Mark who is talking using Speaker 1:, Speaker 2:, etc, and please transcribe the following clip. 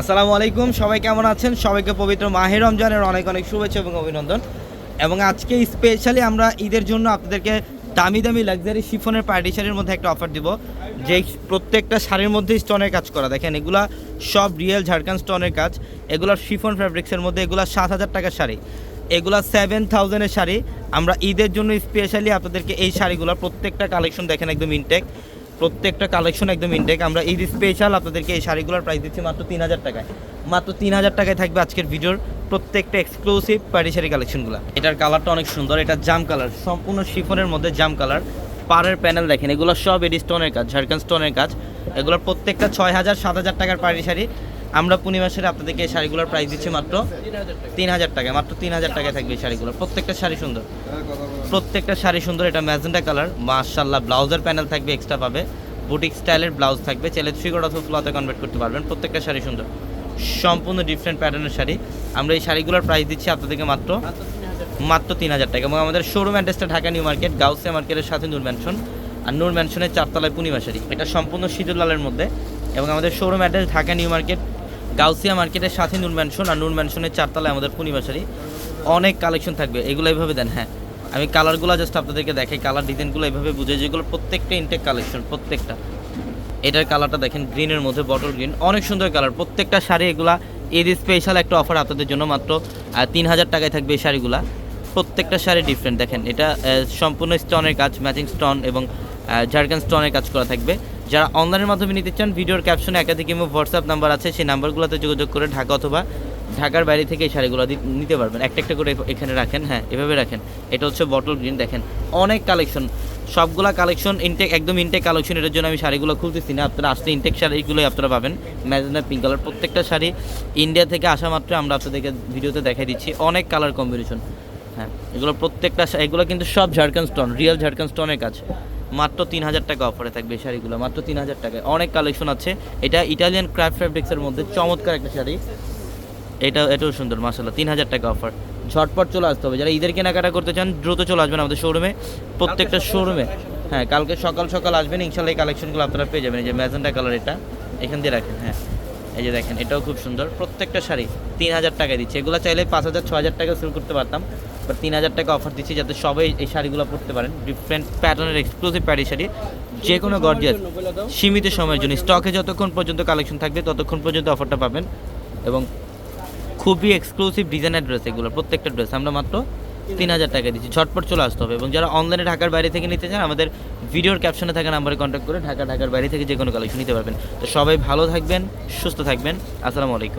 Speaker 1: আসসালামু আলাইকুম, সবাই কেমন আছেন? সবাইকে পবিত্র মাহের রমজানের অনেক অনেক শুভেচ্ছা এবং অভিনন্দন। এবং আজকে স্পেশালি আমরা ঈদের জন্য আপনাদেরকে দামি দামি লাক্সারি শিফনের পার্টি শাড়ির মধ্যে একটা অফার দিব। যে প্রত্যেকটা শাড়ির মধ্যে স্টোনের কাজ করা। দেখেন, এগুলা সব রিয়েল ঝাড়খান্ড স্টোনের কাজ। এগুলা শিফন ফ্যাব্রিক্সের মধ্যে এগুলা সাত হাজার টাকার শাড়ি। এগুলা সেভেন থাউজেন্ডের শাড়ি। আমরা ঈদের জন্য স্পেশালি আপনাদেরকে এই শাড়িগুলো প্রত্যেকটা কালেকশন দেখেন একদম ইনটেক প্রত্যেকটা কালেকশন একদম ইনটেক আমরা ঈদ স্পেশাল আপনাদেরকে এই শাড়িগুলোর প্রাইস দিচ্ছি মাত্র তিন হাজার টাকায়। মাত্র তিন হাজার টাকায় থাকবে আজকের ভিডিওর প্রত্যেকটা এক্সক্লুসিভ পাটি শাড়ি কালেকশনগুলো এটার কালারটা অনেক সুন্দর, এটা জাম কালার সম্পূর্ণ শিফনের মধ্যে জাম কালার পাড়ের প্যানেল দেখেন, এগুলো সব এডি স্টোনের কাজ ঝাড়খান্ড স্টোনের কাজ। এগুলোর প্রত্যেকটা ছয় হাজার, সাত হাজার টাকার পাটি শাড়ি। আমরা পূর্ণিমা শাড়ি আপনাদেরকে এই শাড়িগুলোর প্রাইস দিচ্ছি মাত্র তিন হাজার টাকায়, মাত্র তিন হাজার টাকায় থাকবে এই শাড়িগুলো। প্রত্যেকটা শাড়ি সুন্দর। প্রত্যেকটা শাড়ি সুন্দর, এটা ম্যাজেন্টা কালার। মাশাল্লাহ ব্লাউজের প্যানেল থাকবে এক্সট্রা পাবে। বুটিক স্টাইলের ব্লাউজ থাকবে। চাইলে থ্রি কোড অথবা ফ্লোতে কনভার্ট করতে পারবেন। প্রত্যেকটা শাড়ি সুন্দর। সম্পূর্ণ ডিফারেন্ট প্যাটার্নের শাড়ি। আমরা এই শাড়িগুলোর প্রাইস দিচ্ছি আপনাদেরকে মাত্র মাত্র তিন হাজার টাকা। এবং আমাদের শোরুম অ্যাড্রেসটা ঢাকা নিউ মার্কেট, গাউসিয়া মার্কেটের সাথে নূর ম্যানশন আর নূর ম্যানশনের চারতলায় পূর্ণিমা শাড়ি। এটা সম্পূর্ণ সিঁদুর লালের মধ্যে। এবং আমাদের showroom address Dhaka new market Gausia মার্কেটের সাথে নুন ম্যানশন আর নুন ম্যানশনের চারতলায় আমাদের পূর্ণিমা শাড়ি অনেক কালেকশন থাকবে। এগুলো এইভাবে দেন হ্যাঁ। আমি কালারগুলো জাস্ট আপনাদেরকে দেখাই, কালার ডিজাইনগুলো এইভাবে বুঝে যেগুলো প্রত্যেকটা ইনটেক কালেকশন প্রত্যেকটা। এটার কালারটা দেখেন গ্রিনের মধ্যে বটল গ্রিন অনেক সুন্দর কালার প্রত্যেকটা শাড়ি এগুলা ঈদ স্পেশাল একটা অফার আপনাদের জন্য মাত্র তিন হাজার টাকায় থাকবে এই শাড়িগুলা। প্রত্যেকটা শাড়ি ডিফারেন্ট দেখেন। এটা সম্পূর্ণ স্টোনের কাজ ম্যাচিং স্টোন এবং ঝাড়খান্ড স্টোনের কাজ করা থাকবে। যারা অনলাইনের মাধ্যমে নিতে চান, ভিডিওর ক্যাপশনে একাধিক এবং হোয়াটসঅ্যাপ নাম্বার আছে, সেই নাম্বারগুলোতে যোগাযোগ করে ঢাকা অথবা ঢাকার বাইরে থেকে এই শাড়িগুলো নিতে পারবেন। একটা একটা করে এখানে রাখেন হ্যাঁ এভাবে রাখেন। এটা হচ্ছে বটল গ্রিন দেখেন। অনেক কালেকশন সবগুলা কালেকশন ইনটেক একদম ইনটেক কালেকশন এটার জন্য আমি শাড়িগুলো খুলতেছি না। আপনারা আসলে ইনটেক শাড়িগুলোই আপনারা পাবেন। ম্যাজেন্ডা পিঙ্ক কালার প্রত্যেকটা শাড়ি ইন্ডিয়া থেকে আসা মাত্র আমরা আপনাদেরকে ভিডিওতে দেখাই দিচ্ছি। অনেক কালার কম্বিনেশন হ্যাঁ এগুলো প্রত্যেকটা এগুলো কিন্তু সব ঝাড়খান্ড স্টোন রিয়েল ঝাড়খান্ড স্টোনের কাজ। মাত্র তিন হাজার টাকা অফারে থাকবে এই শাড়িগুলো, মাত্র তিন হাজার টাকায়। অনেক কালেকশন আছে। এটা ইটালিয়ান ক্রাফট ফ্যাব্রিক্সের মধ্যে চমৎকার একটা শাড়ি। এটা, এটাও সুন্দর মাসাল্লাহ তিন হাজার টাকা অফার ঝটপট চলে আসতে হবে। যারা ঈদের কেনাকাটা করতে চান, দ্রুত চলে আসবেন আমাদের শোরুমে প্রত্যেকটা শোরুমে হ্যাঁ কালকে সকাল সকাল আসবেন ইনশাল্লাহ এই কালেকশনগুলো আপনারা পেয়ে যাবেন। এই যে ম্যাজেন্টা কালার এটা, এখান দিয়ে রাখেন হ্যাঁ। এই যে দেখেন, এটাও খুব সুন্দর। প্রত্যেকটা শাড়ি তিন হাজার টাকায় দিচ্ছে। এগুলো চাইলে পাঁচ হাজার ছ হাজার টাকা সেল করতে পারতাম। বাট তিন হাজার টাকা অফার দিচ্ছি যাতে সবাই এই শাড়িগুলো পরতে পারেন। ডিফারেন্ট প্যাটার্নের এক্সক্লুসিভ প্যারি শাড়ি যে কোনো গর্জিয়াস সীমিত সময়ের জন্য। স্টকে যতক্ষণ পর্যন্ত কালেকশন থাকবে, ততক্ষণ পর্যন্ত অফারটা পাবেন। এবং খুবই এক্সক্লুসিভ ডিজাইনের ড্রেস এগুলো, প্রত্যেকটা ড্রেস আমরা মাত্র তিন হাজার টাকা দিচ্ছি। ঝটপট চলে আসতে হবে। এবং যারা অনলাইনে ঢাকার বাইরে থেকে নিতে চান, আমাদের ভিডিওর ক্যাপশনে থাকা নাম্বারে কন্ট্যাক্ট করে ঢাকা, ঢাকার বাইরে থেকে যে কোনো কালেকশন নিতে পারবেন। তো সবাই ভালো থাকবেন, সুস্থ থাকবেন। আসসালামু আলাইকুম।